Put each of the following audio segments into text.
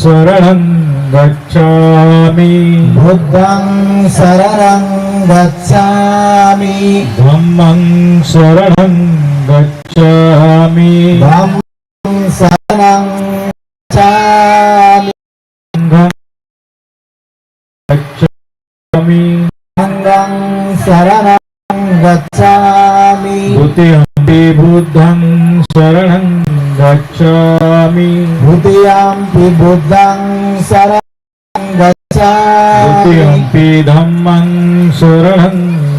शरणं गच्छामि। बुद्धं शरणं गच्छामि। धम्मं शरणं गच्छामि। धम्मं शरणं गच्छामि। सङ्घं गच्छामि। सङ्गं शरणं गच्छामि। द्वितीयम्पि बुद्धं शरणं गच्छामि द्वितीयम्पि बुद्धं शरणं गच्छामि द्वितीयम्पि धम्मं शरणं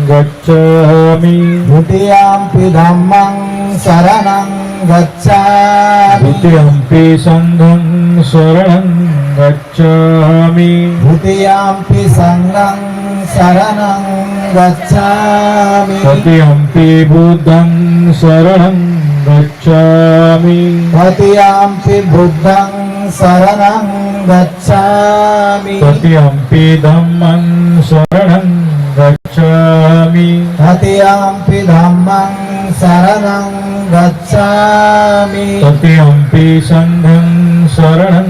गच्छामि द्वितीयम्पि धम्मं शरणं गच्छामि द्वितीयम्पि सङ्घं शरणं गच्छामि द्वितीयम्पि सङ्गं शरणं गच्छामि तृतीयम्पि बुद्धं शरणं गच्छामि। तृतीयम्पि बुद्धं शरणं गच्छामि। तृतीयम्पि धम्मं शरणं गच्छामि। तृतीयम्पि धम्मं शरणं गच्छामि। तृतीयम्पि सङ्घं शरणं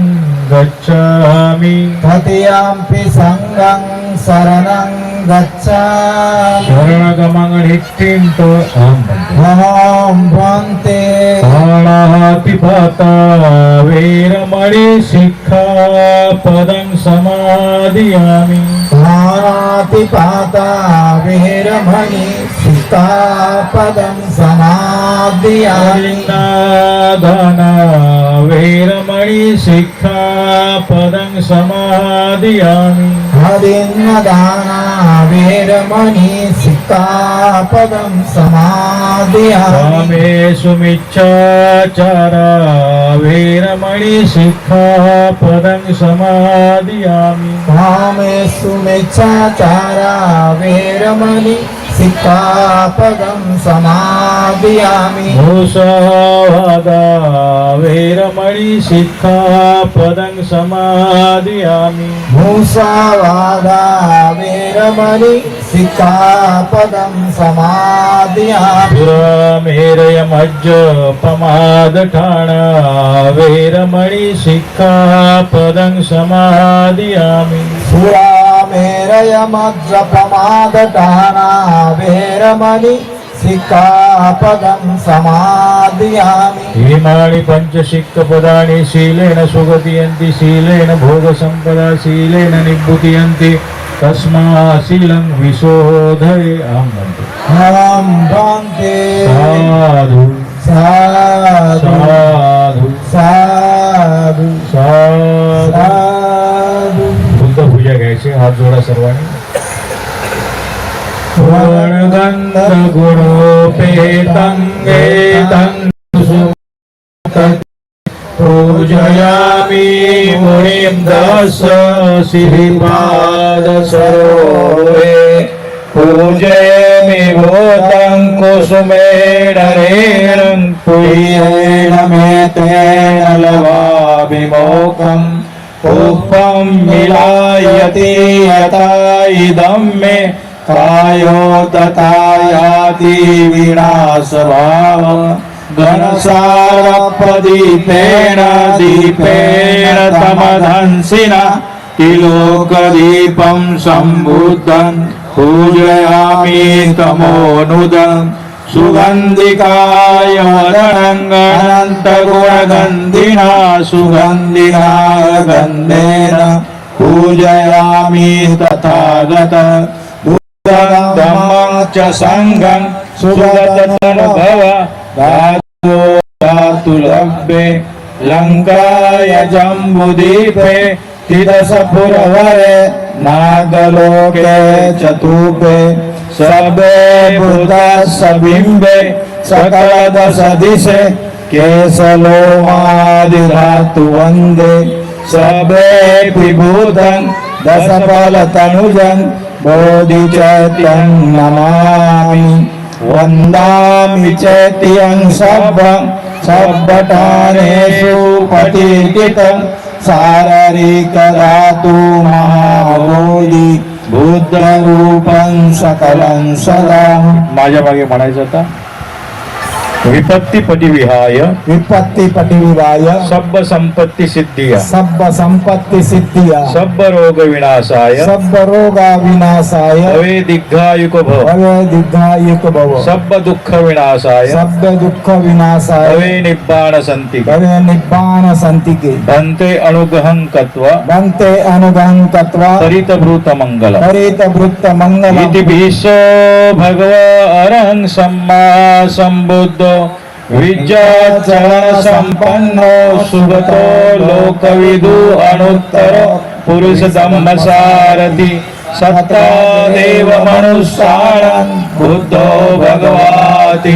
गच्छामि। तृतीयम्पि सङ्गं शरणं गच्छामि शरणगमनिष्ठिन्तो अहं ॐ भन्ते पाणातिपाता वीरमणि शिक्षापदं समादियामि पाता वीरमणि सीतापदं समादयामि दाना वीरमणि शिक्षापदं समादियामि हरिन्नदाना वीरमणि सीतापदं समादयामि कामेषु मिच्छाचारा वीरमणि शिक्षापदं समादियामि कामेषु मेच्छाचारा वीरमणि सीतापदं समादयामि। भूषावादा वीरमणि शिक्षापदं समादियामि। मूषावादा वीरमणि सीतापदं समादयामि। पुरमेरयमज्जपमादठाणा वीरमणि शिक्षापदं समादियामि सुरामेरयमज्जपमादटाना वीरमणि सीतापदं समादयामि इमानि पञ्चशिक्कपदानि शीलेन सुगतियन्ति शीलेन भोगसम्पदा शीलेन निबुतियन्ति तस्मा शीलं विशोधये अहं वन्दे ॐ भन्ते साधु साधु साधु साधु साधु साधु बुद्ध पूजा हात जोडा सर्वांनी. वणगन्ध गुणोपेतं पूजयामि मुनिं दश श्रीपादसरोवे पूजयामि भूतं कुसुमेणरेणं पुयेण मे तेन लवाभिमोकम् पुष्पं मिलायति यथा इदं मे कायो दतायाति विनाशभाव। घनसारप्रदीपेण दीपेण तमधंसिना तिलोकदीपं सम्बुद्धं पूजयामि तमोनुदम् सुगन्धिकाय वरणङ्गनन्तगुणगन्धिना सुगन्धिना गन्धेन पूजयामि तथागत बुद्धं धम्मं च सङ्गं सुगतनुभव। धातु धातु लभ्ये लङ्काय जम्बुदीपे तिरसपुरवरे नागलोके चतुपे सबे भूत सबिंबे सकल दश दिशे केशलोमादिधातु वन्दे। सबे विभूतं दशफलतनुजं बोधिचैत्यं नमामि। वन्दामि चैत्यं सभं सभटानेषु पटिकितं शारीरिकधातु महाबोधि। बुद्धरूपं सकलं सदा. माझ्या मागे म्हणायचं होता विपत्तिपटी विहाय विपत्तिपटि विवाय सब संपत्ति सिद्धिया सब्ब संपत्ति सिद्धिया सब रोग विनाशाय सब्ब रोगा विनाशाय भवे दीर्घायुक भव भवे दीर्घायुक भव सब दुःख विनाशाय सब्ब दुःख विनाशाय भवे निब्बाण संति भवे निब्बाण सन्तिके भन्ते अनुग्रहं कत्वा भन्ते अनुगं तत्वा परितभूत मंगल परित वृत्त मंगलम् इति भीष्मो भगवान् सम्मा सम्बुद्धो विद्याचरण सम्पन्नो सुगतो लोकविदु अनुत्तर पुरुष धम्म सारथि सत्ता देव मनुष्याणां बुद्धो भगवाति।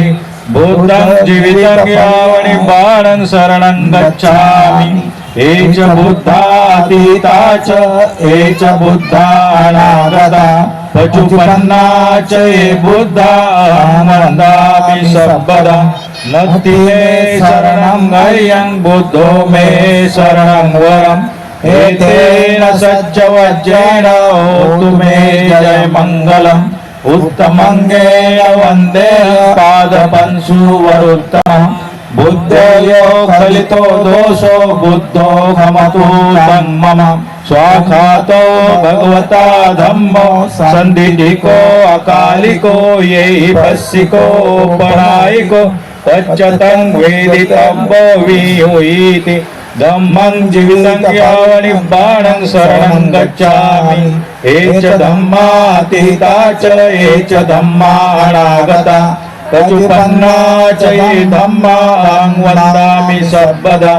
बुद्धं जीवितं यावणि बाणं शरणं गच्छामि। हे च बुद्धातीता च हे च पचुपन्ना च ये बुद्धा वन्दामि सर्वदा नत्ति मे शरणं गयं बुद्धो मे शरणं वरम्। एतेन सज्जवज्रेण होतु मे जय मङ्गलम्। उत्तमङ्गेय वन्दे पादपंशुवरुत्तमम् बुद्धयो खलितो दोषो बुद्धो खमतु तं मम स्वाखातो भगवता धम्मो सन्धिको अकालिको ये पस्सिको परायिको। तच्चतं वेदितं वियुईति धम्मं जीवितं यावनि बाणं शरणं गच्छामि। हे च धम्मातीता च ये च धम्मानागता। पचुपन्ना च ये धम्मां वन्दामि सर्वदा।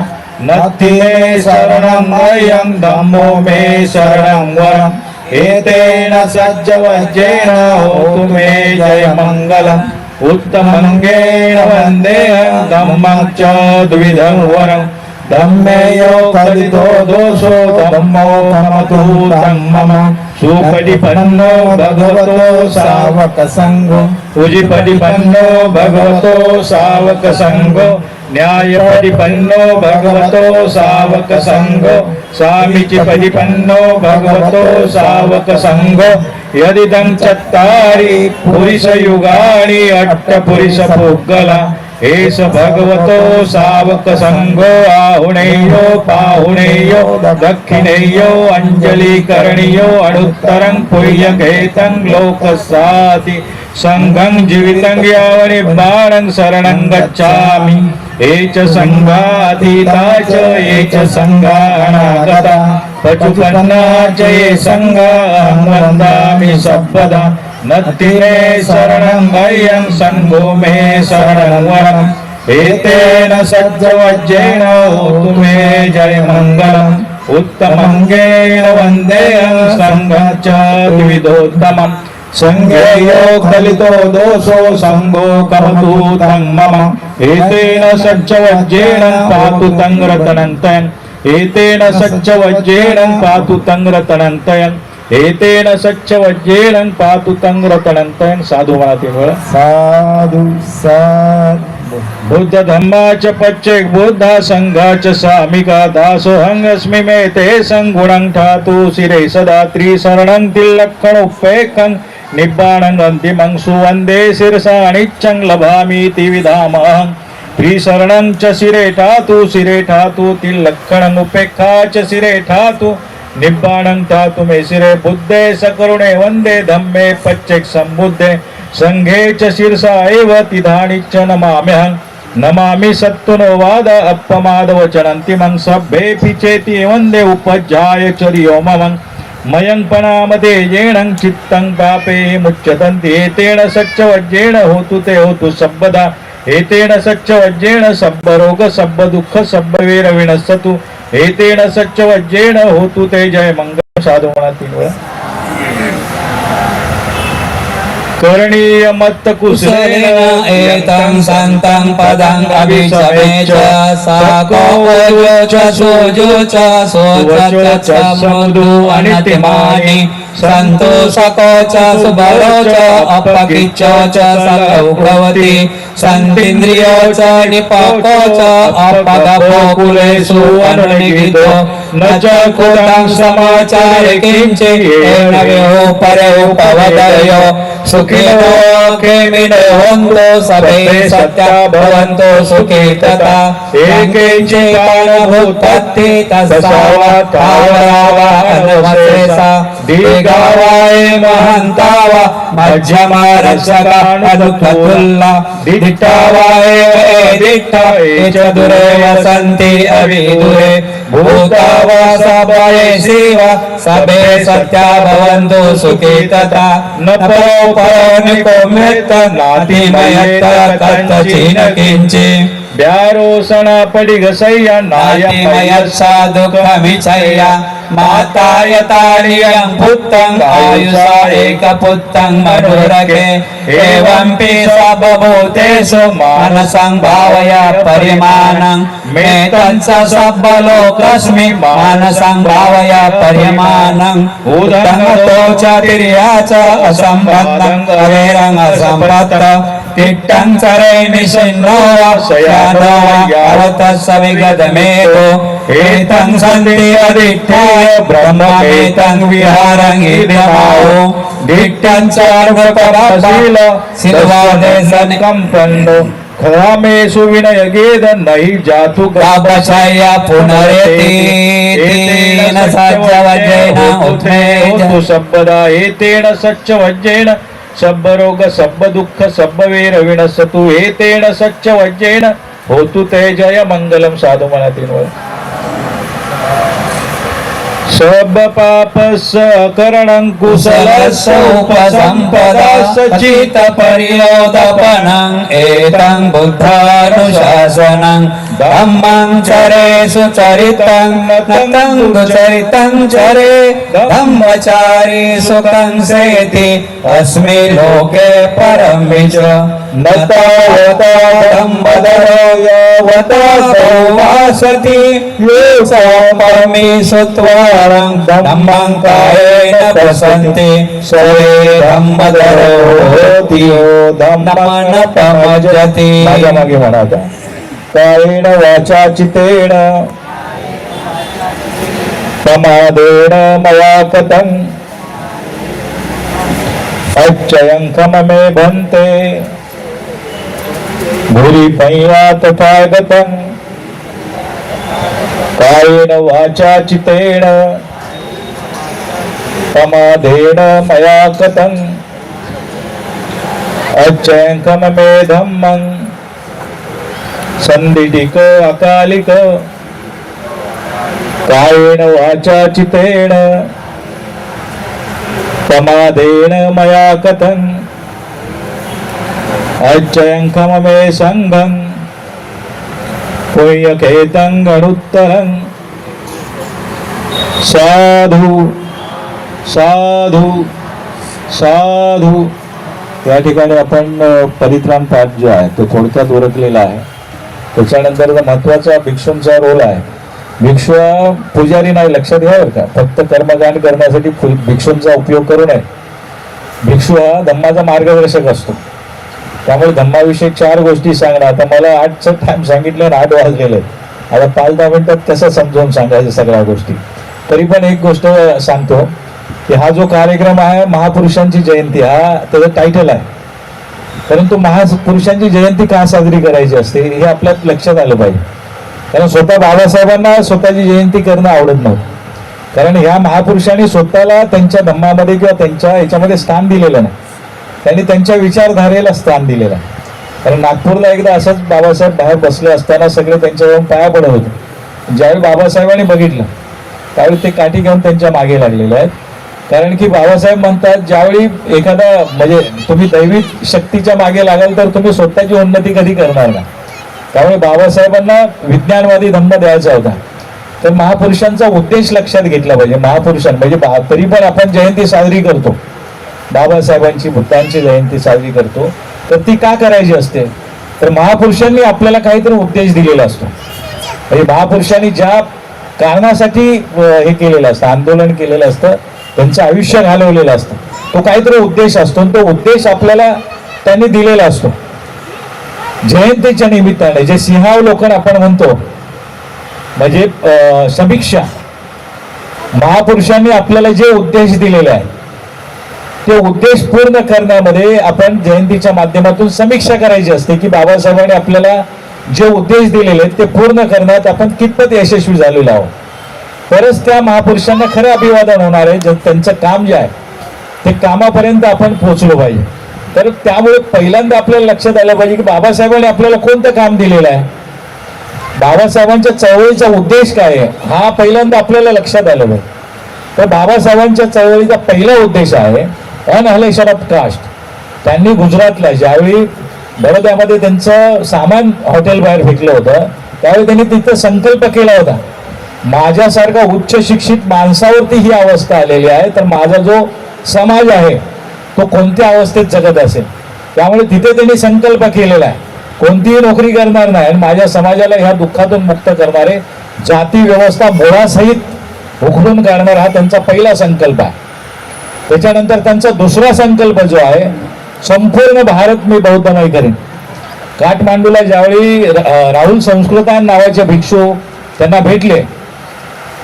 नत्ति मे शरणं अयं धम्मो मे शरणं वरम्। एतेन सज्जवज्रेण होतु मे जय मङ्गलम् उत्तमङ्गेण वन्देऽहं धम्मं च द्विधं वरम्। धम्मेयो कलितो दोषो धम्मो कमतु तं मम सुपटिपन्नो పూజిపటిపన్నో భగవతో సావక సంగో న్యాయపటిపన్నో భగవతో సావక సంగో స్వామిచి పటిపన్నో భగవతో సావక సంగో యదిదం చత్తారి పురుషయుగాణి అట్ట పురుష పొగ్గల ఏష భగవతో సావక సంగో ఆహుణేయో పాహుణేయో దక్షిణేయో అంజలి అడుత్తరం పుయ్యకేతం లోక సాతి सङ्घं जीवितं यावनि बाणं शरणं गच्छामि। ये च सङ्घातीता च ये च सङ्घानागता पचुपन्ना च ये संघां वन्दामि सर्वदा नत्ति मे शरणं मह्यं सङ्गो मे शरणं वरम्। एतेन सज्जवज्रेण होतु मे जय मङ्गलम् उत्तमङ्गेन वन्देऽहं सङ्घं च द्विविधोत्तमम्। सङ्घेयो खलितो दोषो सङ्गो कमतु तं मम एतेन सज्जवज्रेण पातु तं रतनन्तयन् एतेन सज्जवज्रेण पातु तं रतनन्तयन् एतेन सच्चवज्रेण पातु तं रतनन्तयन् साधू म्हणा तीन वेळा साधु। साधु बुद्ध धम्माच पच्चेक बुद्धा संघाच सामिका दासोहंगस्मि मे ते संगुणं ठातु शिरे सदा त्रिशरणं तिल्लक्षण उपेकं सुवन्दे शिरसा नित्यं लभामीति विधामहं त्रिशरणं च शिरे ठातु शिरे ठातु तिल्लक्षणं उपेक्षा च शिरे ठातु। निब्बाणं ठातु मे शिरे बुद्धे सकरुणे वन्दे धम्मे पच्चेक सम्बुद्धे। संघे च शिरसा एव तिधानि च नमाम्यहं। नमामि सत्तुनो वाद अपमादवचनन्तिमं सभ्येऽपि चेति वन्दे उपज्याय मम ममं मयङ्पणामते येणं चित्तं पापे मुच्यतन्ति एतेन सच्चवज्रेण होतु ते होतु सर्वदा एतेन सच्चवज्रेण सब्बरोग सब्बदुःख सब्बवेर विनश्यतु एतेन सच्चवज्रेण होतु ते जय मंगल साधू म्हणा तीन वेळा करणीय मत्त कुशलेन एतं सन्तं पदम् अभिशमे च साको वयो च सोजो च सोच च मधु अनितिमानि सन्तोषको च सुबलो च अपकिच्च च सर्वौ भवति न च कृतं समाचार किञ्चित् उपवदयो हो, सुखिनो खेमिनो सभे सत्या भवन्तो सुखी तथा। एकेचे कारणभूतत्ति तस्सावा कावरावा अनुवसेसा दिगावाय महंतावा माझ्या रक्षका अनुखतुल्ला दिट्टावाय दिट्टाय चतुरे वसंति अविदुरे भूतावा सभये शिव सभे सत्या भवन्तु सुखी तथा न परो परो निको मृत नाति मयत कथचिन किञ्चि। व्यारोषण पडिगसय्य नायमयत्सा दुःखमिचय्या मातायतारियं पुत्तं आयुषा एकपुत्तं मनोरगे एवंपि सबभूतेषु मानसं भावय परिमाणं। मेतं स सब्बलोकस्मि मानसं भावय परिमाणं। भूतङ्गतो च तिर्या च असम्बद्धं। करेरं असम्बद्ध టిట్టంసరై నిషిన్నో శయానో అవత సవిగదమేతో ఏతం సంతి అదిట్టే బ్రహ్మమేతం విహారం ఇదమావు దిట్టం సర్వపరశీల శిల్వాదేశం కంపన్ను కామేషు వినయ గేదం నహి జాతు గాబశయ పునరేతి ఏతేన సత్యవజేన ఉత్తేజ సంపద ఏతేన సత్యవజేన सब रोग सब दुःख सब्ब वेर विणसतु हे तेण सच्च वज्जेण होतु ते जय मंगलम साधू मनातील शोभपापस्वरणं कुशलस्य उपसम्पदपर्यवदपनम् एतं बुद्धानुशासनं ब्रह्मं चरे सुचरितं गं चरितं चरे ब्रह्मचारी सुतं सेति अस्मि लोके परं विज मताम्बदवतासति श्रुत्वा सुत्वारं धम्मं कायेन प्रसन्ति सर्वे धम्मदरो होति। धम्मनपमजति माझ्या मागे म्हणा आता कायेण वाचा चितेण प्रमादेण मया कथं अच्छयं खममे भन्ते भूरि पय्या तथा गतं कायेन वाचा चितेन प्रमादेन मया कथं अच्छयं खममे धम्मं संदिटिक अकालिक कायेन वाचा चितेन प्रमादेन मया कथं अच्चयं मे सङ्घं पुण्यकेतं गणुत्तरं साधु साधु साधू। या ठिकाणी आपण परित्राण पाठ जो आहे तो थोडक्यात ओळखलेला आहे. त्याच्यानंतर महत्त्वाचा भिक्षूंचा रोल आहे भिक्षू पुजारी नाही लक्षात घ्या का. फक्त कर्मदान करण्यासाठी भिक्षूंचा उपयोग करू नये. भिक्षू हा धम्माचा मार्गदर्शक असतो. त्यामुळे धम्माविषयी चार गोष्टी सांगणं. आता मला आठचं टाइम सांगितलं आणि आठ वाजलेले आहे आता पाच दहा मिनटात कसं समजावून सांगायचं सगळ्या गोष्टी? तरी पण एक गोष्ट सांगतो की हा जो कार्यक्रम आहे महापुरुषांची जयंती हा त्याचं टायटल आहे. परंतु महापुरुषांची जयंती का साजरी करायची असते हे आपल्या लक्षात आलं पाहिजे. कारण स्वतः बाबासाहेबांना स्वतःची जयंती करणं आवडत नव्हतं. कारण ह्या महापुरुषांनी स्वतःला त्यांच्या धम्मामध्ये किंवा त्यांच्या याच्यामध्ये स्थान दिलेलं नाही. त्यांनी त्यांच्या विचारधारेला स्थान दिलेलं आहे. कारण नागपूरला एकदा असंच बाबासाहेब बाहेर बसले असताना सगळे त्यांच्या जाऊन पाया पडत होते. ज्यावेळी बाबासाहेबांनी बघितलं त्यावेळी ते काठी घेऊन त्यांच्या मागे लागलेले आहेत. कारण की बाबासाहेब म्हणतात ज्यावेळी एखादा म्हणजे तुम्ही दैविक शक्तीच्या मागे लागाल तर तुम्ही स्वतःची उन्नती कधी करणार ना त्यामुळे बाबासाहेबांना विज्ञानवादी धम्म द्यायचा होता. तर महापुरुषांचा उद्देश लक्षात घेतला पाहिजे महापुरुषां म्हणजे बा- तरी पण आपण जयंती साजरी करतो. बाबासाहेबांची बुद्धांची जयंती साजरी करतो. तर ती का करायची असते? तर महापुरुषांनी आपल्याला काहीतरी उद्देश दिलेला असतो. म्हणजे महापुरुषांनी ज्या कारणासाठी हे केलेलं असतं आंदोलन केलेलं असतं त्यांचं आयुष्य घालवलेलं असतं. तो काहीतरी उद्देश असतो आणि तो उद्देश आपल्याला त्यांनी दिलेला असतो. जयंतीच्या निमित्ताने जे सिंहावलोकन आपण म्हणतो म्हणजे समीक्षा. महापुरुषांनी आपल्याला जे उद्देश दिलेले आहे ते उद्देश पूर्ण करण्यामध्ये आपण जयंतीच्या माध्यमातून समीक्षा करायची असते की बाबासाहेबांनी आपल्याला जे उद्देश दिलेले आहेत ते पूर्ण करण्यात आपण कितपत यशस्वी झालेलो आहोत. तरच त्या महापुरुषांना खरं अभिवादन होणार आहे. त्यांचं काम जे आहे ते कामापर्यंत आपण पोहोचलो पाहिजे. तर त्यामुळे पहिल्यांदा आपल्याला लक्षात आलं पाहिजे की बाबासाहेबांनी आपल्याला कोणतं काम दिलेलं आहे? बाबासाहेबांच्या चळवळीचा उद्देश काय आहे? हा पहिल्यांदा आपल्याला लक्षात आलं पाहिजे. तर बाबासाहेबांच्या चळवळीचा पहिला उद्देश आहे अनहलेशन ऑफ कास्ट त्यांनी गुजरातला ज्यावेळी बडोद्यामध्ये त्यांचं सामान हॉटेल बाहेर फेकलं होतं त्यावेळी त्यांनी तिथं संकल्प केला होता. माझ्यासारखा उच्च शिक्षित माणसावरती ही अवस्था आलेली आहे तर माझा जो समाज आहे तो कोणत्या अवस्थेत जगत असेल? त्यामुळे तिथे त्यांनी संकल्प केलेला आहे. कोणतीही नोकरी करणार नाही आणि माझ्या समाजाला ह्या दुःखातून मुक्त करणारे जाती व्यवस्था मुळासहित उखडून काढणार हा त्यांचा पहिला संकल्प आहे. त्याच्यानंतर त्यांचा दुसरा संकल्प जो आहे संपूर्ण भारत मी बौद्धमय करेन. काठमांडूला ज्यावेळी राहुल संस्कृतान नावाचे भिक्षू त्यांना भेटले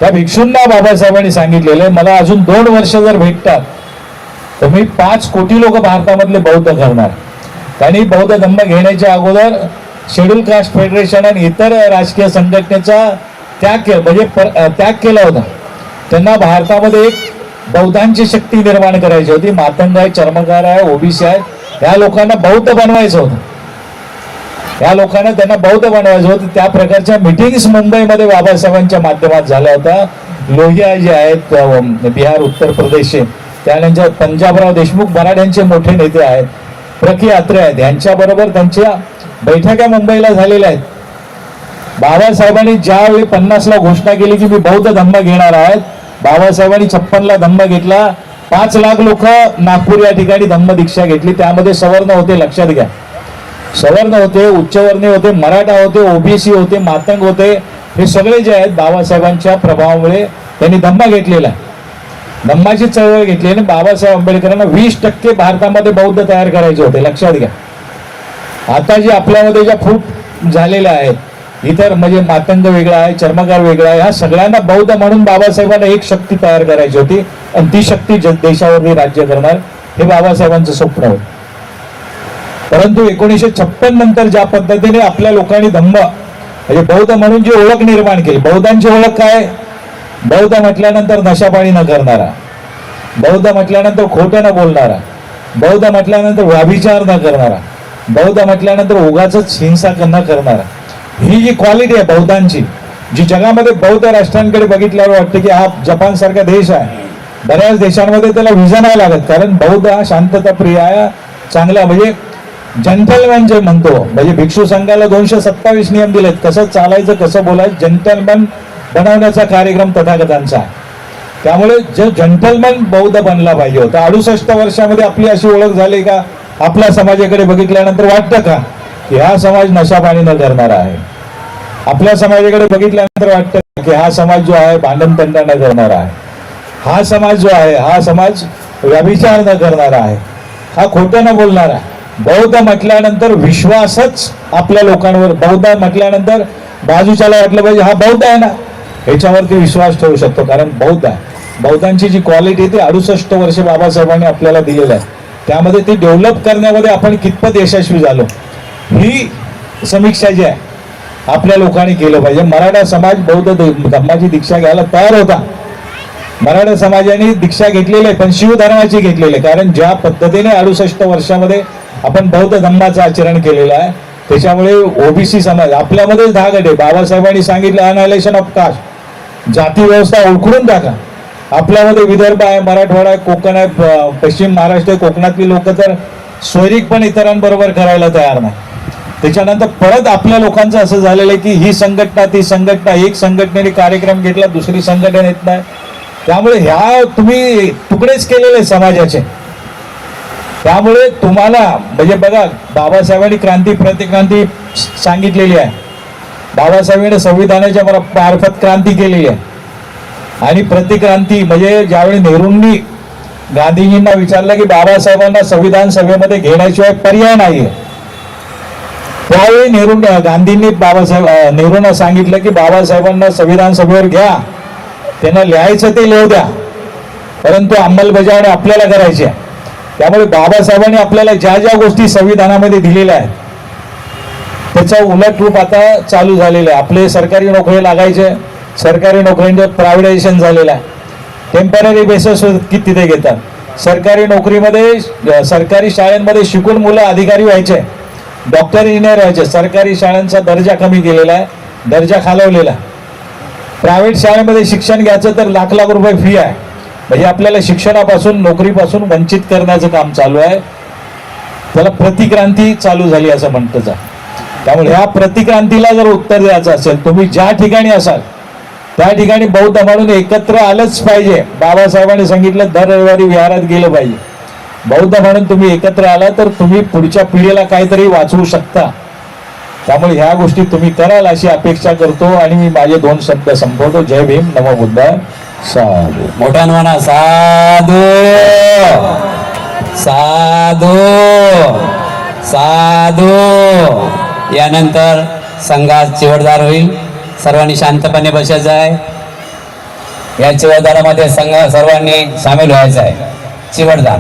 त्या भिक्षूंना बाबासाहेबांनी सांगितलेले मला अजून दोन वर्ष जर भेटतात तर मी पाच कोटी लोक भारतामधले बौद्ध करणार. त्यांनी बौद्ध धम्म घेण्याच्या अगोदर शेड्यूल कास्ट फेडरेशन आणि इतर राजकीय संघटनेचा त्याग केला म्हणजे त्याग केला होता. त्यांना भारतामध्ये एक बौद्धांची शक्ती निर्माण करायची होती. मातंग आहे चर्मकार आहे ओबीसी आहे. ह्या लोकांना बौद्ध बनवायचं होतं. या लोकांना त्यांना बौद्ध बनवायचं होतं. त्या प्रकारच्या मिटिंग्स मुंबईमध्ये बाबासाहेबांच्या माध्यमात झाल्या होत्या. लोहिया जे आहेत बिहार उत्तर प्रदेशचे त्यानंतर पंजाबराव देशमुख मराठ्यांचे मोठे नेते आहेत. प्रकी यात्रे आहेत. यांच्याबरोबर त्यांच्या बैठका मुंबईला झालेल्या आहेत. बाबासाहेबांनी ज्यावेळी पन्नासला घोषणा केली की मी बौद्ध धम्म घेणार आहेत बाबासाहेबांनी छप्पनला धम्म घेतला. पाच लाख लोक नागपूर या ठिकाणी धम्म दीक्षा घेतली. त्यामध्ये सवर्ण होते लक्षात घ्या. सवर्ण होते उच्चवर्णीय होते मराठा होते ओबीसी होते मातंग होते. हे सगळे जे आहेत बाबासाहेबांच्या प्रभावामुळे त्यांनी धम्मा घेतलेला धम्माची चळवळ घेतली आणि बाबासाहेब आंबेडकरांना वीस टक्के भारतामध्ये बौद्ध तयार करायचे होते. लक्षात घ्या. आता जे आपल्यामध्ये ज्या फूट झालेल्या आहेत इतर म्हणजे मातंग वेगळा आहे चर्मकार वेगळा आहे ह्या सगळ्यांना बौद्ध म्हणून बाबासाहेबांना एक शक्ती तयार करायची होती. आणि ती शक्ती ज- देशावरती राज्य करणार हे बाबासाहेबांचं स्वप्न होतं. परंतु एकोणीसशे छप्पन नंतर ज्या पद्धतीने आपल्या लोकांनी धम्म म्हणजे बौद्ध म्हणून जी ओळख निर्माण केली बौद्धांची ओळख काय? बौद्ध म्हटल्यानंतर नशापाणी न करणारा बौद्ध म्हटल्यानंतर खोटं न बोलणारा बौद्ध म्हटल्यानंतर व्याभिचार न करणारा बौद्ध म्हटल्यानंतर उगाच हिंसा न करणारा ही जी क्वालिटी आहे बौद्धांची जी जगामध्ये बौद्ध राष्ट्रांकडे बघितल्यावर वाटतं की हा जपान सारखा देश आहे. बऱ्याच देशांमध्ये त्याला व्हिजा नाही लागत कारण बौद्ध हा शांतता प्रिय आहे चांगला म्हणजे जंटलमॅन जे म्हणतो म्हणजे भिक्षू संघाला दोनशे सत्तावीस नियम दिलेत कसं चालायचं कसं बोलायचं जंटलमॅन बनवण्याचा कार्यक्रम तथागतांचा त्यामुळे जे जंटलमॅन बौद्ध बनला पाहिजे होता अडुसष्ट वर्षामध्ये आपली अशी ओळख झाली का आपल्या समाजाकडे बघितल्यानंतर वाटतं का? की हा समाज नशापाणी न करणारा आहे. आपल्या समाजाकडे बघितल्यानंतर वाटतं की हा समाज जो आहे भांडण तंडा न करणारा आहे. हा समाज जो आहे हा समाज व्यभिचार न करणारा आहे. हा खोटं न बोलणारा बौद्ध म्हटल्यानंतर विश्वासच आपल्या लोकांवर बौद्ध म्हटल्यानंतर बाजूच्याला वाटलं पाहिजे हा बौद्ध आहे ना. ह्याच्यावरती विश्वास ठेवू शकतो कारण बौद्ध आहे. बौद्धांची जी क्वालिटी ती अडुसष्ट वर्ष बाबासाहेबांनी आपल्याला दिलेलं आहे. त्यामध्ये ती डेव्हलप करण्यामध्ये आपण कितपत यशस्वी झालो? ही समीक्षा जी आहे आपल्या लोकांनी केलं पाहिजे. मराठा समाज बौद्ध ध- धर्माची दीक्षा घ्यायला तयार होता. मराठा समाजाने दीक्षा घेतलेली आहे पण शिवधर्माची घेतलेली आहे. कारण ज्या पद्धतीने अडुसष्ट वर्षामध्ये आपण बौद्ध धर्माचं आचरण केलेलं आहे त्याच्यामुळे ओबीसी समाज आपल्यामध्येच धाग आहे. बाबासाहेबांनी सांगितलं अनायलेशन ऑफ कास्ट जाती व्यवस्था ओळखून टाका. आपल्यामध्ये विदर्भ आहे मराठवाडा आहे कोकण आहे प- पश्चिम महाराष्ट्र कोकणातली लोक तर स्वैरिक पण इतरांबरोबर करायला तयार नाही. त्याच्यानंतर परत आपल्या लोकांचं असं झालेलं आहे की ही संघटना ती संघटना एक संघटनेने कार्यक्रम घेतला दुसरी संघटना येत नाही त्यामुळे ह्या तुम्ही तुकडेच केलेले समाजाचे. त्यामुळे तुम्हाला म्हणजे बघा बाबासाहेबांनी क्रांती प्रतिक्रांती सांगितलेली आहे. बाबासाहेबांनी संविधानाच्या मरा- मार्फत क्रांती केलेली आहे. आणि प्रतिक्रांती म्हणजे ज्यावेळी नेहरूंनी गांधीजींना विचारलं की बाबासाहेबांना संविधान सभेमध्ये घेण्याशिवाय पर्याय नाही आहे त्यावेळी नेहरू गांधींनी बाबासाहेब नेहरूंना सांगितलं की बाबासाहेबांना संविधान सभेवर घ्या. त्यांना लिहायचं ते लिहू द्या. परंतु अंमलबजावणी आपल्याला करायची आहे. त्यामुळे बाबासाहेबांनी आपल्याला ज्या ज्या गोष्टी संविधानामध्ये दिलेल्या आहेत त्याचा उलट रूप आता चालू झालेलं आहे. आपले सरकारी नोकरी लागायचे. सरकारी नोकऱ्यांचं प्रायव्हेटायझेशन झालेलं आहे. टेंपररी बेसिस की तिथे घेतात. सरकारी नोकरीमध्ये सरकारी शाळेमध्ये शिकून मुलं अधिकारी व्हायचे. डॉक्टर इंजिनियर व्हायचे सरकारी शाळांचा दर्जा कमी केलेला आहे. दर्जा खालवलेला प्रायव्हेट शाळेमध्ये शिक्षण घ्यायचं तर लाख लाख रुपये फी आहे. म्हणजे आपल्याला शिक्षणापासून नोकरीपासून वंचित करण्याचं काम चालू आहे. त्याला प्रतिक्रांती चालू झाली असं म्हणतं जा. त्यामुळे ह्या प्रतिक्रांतीला जर उत्तर द्यायचं असेल तुम्ही ज्या ठिकाणी असाल त्या ठिकाणी बौद्ध म्हणून एकत्र आलंच पाहिजे. बाबासाहेबांनी सांगितलं दर रविवारी विहारात गेलं पाहिजे. बौद्ध म्हणून तुम्ही एकत्र आला तर तुम्ही पुढच्या पिढीला काहीतरी वाचवू शकता. त्यामुळे ह्या गोष्टी तुम्ही कराल अशी अपेक्षा करतो आणि मी माझे दोन शब्द संपवतो. जय भीम नमो बुद्ध साधू. मोठ्यानं म्हणा साधू. साधू. साधू. यानंतर संघात चिवडदार होईल. सर्वांनी शांतपणे बसायचं आहे. या चिवडदारामध्ये संघ सर्वांनी सामील व्हायचं आहे. चिवडदार.